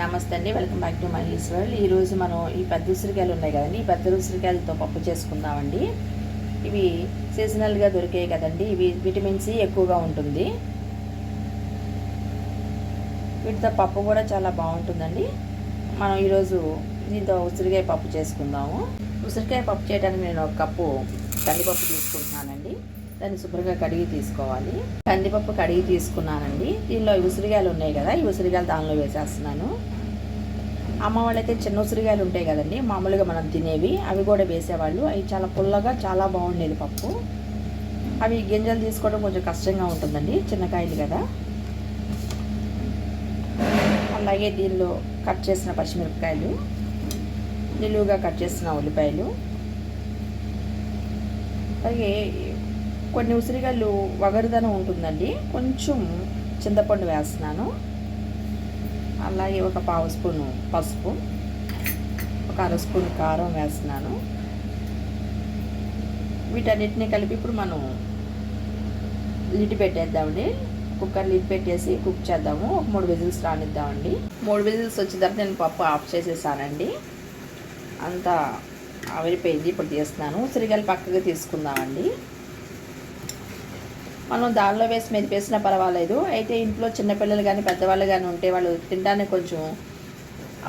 నమస్తే అండి. Welcome back to my world ఈరోజు మనం ఈ పెద్ద ఉసిరికాయలు ఉన్నాయి కదండి. ఈ పెద్ద ఉసిరికాయలతో పప్పు చేసుకుందామండి. ఇవి సీజనల్గా దొరికాయి కదండి. ఇవి విటమిన్ సి ఎక్కువగా ఉంటుంది. వీటితో పప్పు కూడా చాలా బాగుంటుందండి. మనం ఈరోజు దీంతో ఉసిరికాయ పప్పు చేసుకుందాము. ఉసిరికాయ పప్పు చేయడానికి నేను ఒక కప్పు కందిపప్పు తీసుకుంటున్నానండి. దాన్ని శుభ్రంగా కడిగి తీసుకోవాలి. కందిపప్పు కడిగి తీసుకున్నానండి. దీనిలో ఉసిరిగాయలు ఉసిరికాయలు ఉన్నాయి కదా ఈ ఉసిరికాయలు దానిలో వేసేస్తున్నాను. అమ్మ వాళ్ళైతే చిన్న ఉసిరికాయలు ఉంటాయి కదండి మామూలుగా మనం తినేవి అవి కూడా వేసేవాళ్ళు. అవి చాలా పుల్లగా చాలా బాగుండేది పప్పు. అవి గింజలు తీసుకోవడం కొంచెం కష్టంగా ఉంటుందండి చిన్నకాయలు కదా. అలాగే దీనిలో కట్ చేసిన పచ్చిమిరపకాయలు నిలువుగా కట్ చేసిన ఉల్లిపాయలు. అలాగే కొన్ని ఉసిరికాయలు వగరుదనం ఉంటుందండి. కొంచెం చింతపండు వేస్తున్నాను. అలాగే ఒక పావు స్పూను పసుపు ఒక అర స్పూన్ కారం వేస్తున్నాను. వీటన్నిటిని కలిపి ఇప్పుడు మనం లిడ్ పెట్టేద్దామండి. కుక్కర్ లిడ్ పెట్టేసి కుక్ చేద్దాము. ఒక మూడు విజిల్స్ రానిద్దామండి. మూడు విజిల్స్ వచ్చిన తర్వాత నేను పప్పు ఆఫ్ చేసేసానండి. అంతా ఆవిరిపోయింది. ఇప్పుడు తీస్తున్నాను. ఉసిరికాయలు పక్కగా తీసుకుందామండి. మనం దానిలో వేసి మెదిపేసినా పర్వాలేదు. అయితే ఇంట్లో చిన్నపిల్లలు కానీ పెద్దవాళ్ళు కానీ ఉంటే వాళ్ళు తినడానికి కొంచెం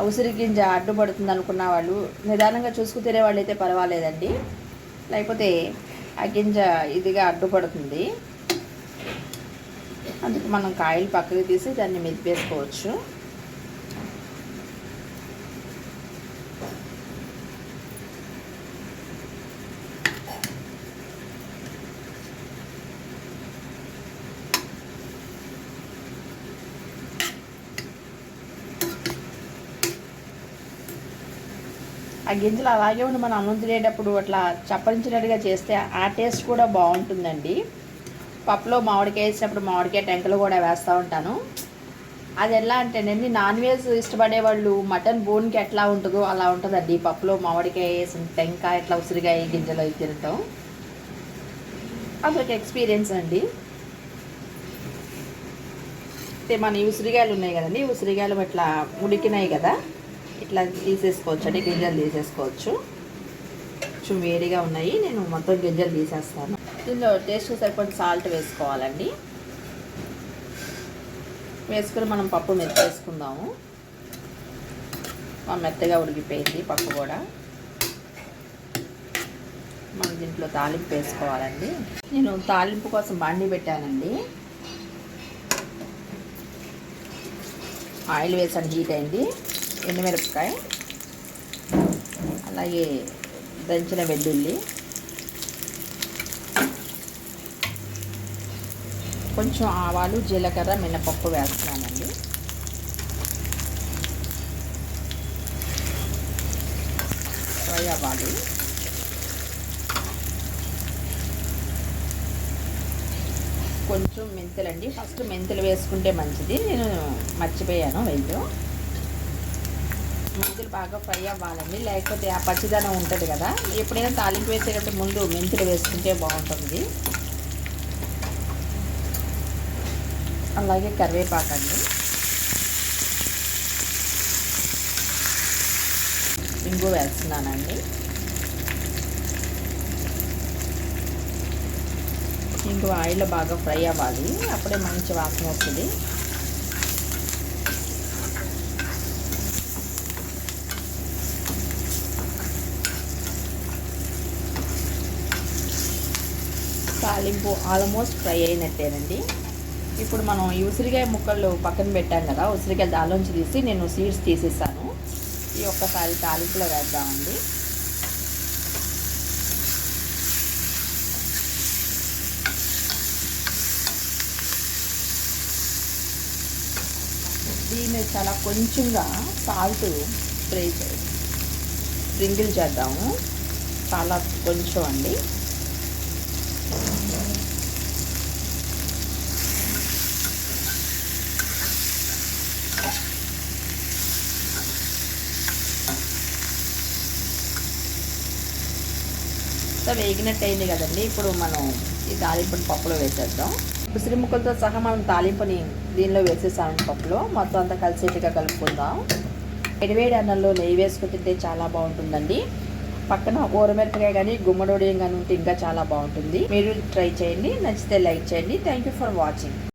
ఉసిరి గింజ అడ్డుపడుతుంది అనుకున్న వాళ్ళు నిదానంగా చూసుకు తినే వాళ్ళు అయితే పర్వాలేదండి. లేకపోతే ఆ గింజ ఇదిగా అడ్డుపడుతుంది. అందుకు మనం కాయలు పక్కకి తీసి దాన్ని మెదిపేసుకోవచ్చు ఆ గింజలు అలాగే ఉండి మనం అన్నం తినేటప్పుడు అట్లా చప్పరించినట్టుగా చేస్తే ఆ టేస్ట్ కూడా బాగుంటుందండి. పప్పులో మామిడికాయ వేసినప్పుడు మామిడికాయ టెంకలు కూడా వేస్తూ ఉంటాను. అది ఎలా అంటేనండి నాన్ వెజ్ ఇష్టపడే వాళ్ళు మటన్ బోన్కి ఎట్లా ఉంటుందో అలా ఉంటుందండి. పప్పులో మామిడికాయ వేసిన టెంకాయ ఎట్లా ఉసిరికాయ గింజలు అవి తినటం. అదొక ఎక్స్పీరియన్స్ అండి. మన ఉసిరికాయలు ఉన్నాయి కదండి ఉసిరికాయలు ఇట్లా ఉడికినాయి కదా. ఇట్లా తీసేసుకోవచ్చు అంటే గింజలు తీసేసుకోవచ్చు. కొంచెం వేడిగా ఉన్నాయి నేను మొత్తం గింజలు తీసేస్తాను. దీనిలో టేస్ట్ సరిపడి సాల్ట్ వేసుకోవాలండి. వేసుకుని మనం పప్పు మెత్త వేసుకుందాము మెత్తగా ఉడికిపోయింది పప్పు కూడా. మనం దీంట్లో తాలింపు వేసుకోవాలండి. నేను తాలింపు కోసం బండి పెట్టానండి. ఆయిల్ వేసాను హీట్ అయింది. ఎండుమిరపకాయ అలాగే దంచిన వెల్లుల్లి కొంచెం ఆవాలు జీలకర్ర మినపప్పు వేస్తున్నానండి. ఫ్రై అవ్వాలి. కొంచెం మెంతులండి. ఫస్ట్ మెంతులు వేసుకుంటే మంచిది. నేను మర్చిపోయాను వెళ్ళు. మెంతులు బాగా ఫ్రై అవ్వాలండి. లేకపోతే ఆ పచ్చిదనం ఉంటుంది కదా. ఎప్పుడైనా తాలింపు వేసేటప్పుడు ముందు మెంతులు వేసుకుంటే బాగుంటుంది. అలాగే కరివేపాకండి ఇంగు వేస్తున్నానండి. ఇంకో ఆయిల్ బాగా ఫ్రై అవ్వాలి. అప్పుడే మంచి వాసన వస్తుంది. తాలింపు ఆల్మోస్ట్ ఫ్రై అయినట్టేనండి. ఇప్పుడు మనం ఈ ఉసిరికాయ ముక్కలు పక్కన పెట్టాం కదా ఉసిరికాయ దాలోంచి తీసి నేను సీడ్స్ తీసేసాను. ఈ ఒక్కసారి తాలింపులో వేద్దామండి. దీన్ని చాలా కొంచెంగా సాల్ట్ స్ప్రే స్ప్రింగిల్ చేద్దాము. చాలా కొంచెం అండి. వేగినట్టు అయింది కదండి. ఇప్పుడు మనం ఈ తాలింపుని పప్పులో వేసేద్దాం. ఉసిరి ముక్కలతో సహా మనం తాలింపుని దీనిలో వేసేసామండి పప్పులో. మొత్తం అంతా కలిసేట్టుగా కలుపుకుందాం. ఎడివేడి అన్నంలో నెయ్యి వేసుకుంటుంటే చాలా బాగుంటుందండి. పక్కన ఓరమిరపకాయ కానీ గుమ్మడోడియం కానీ ఉంటే ఇంకా చాలా బాగుంటుంది. మీరు ట్రై చేయండి నచ్చితే లైక్ చేయండి. Thank you for watching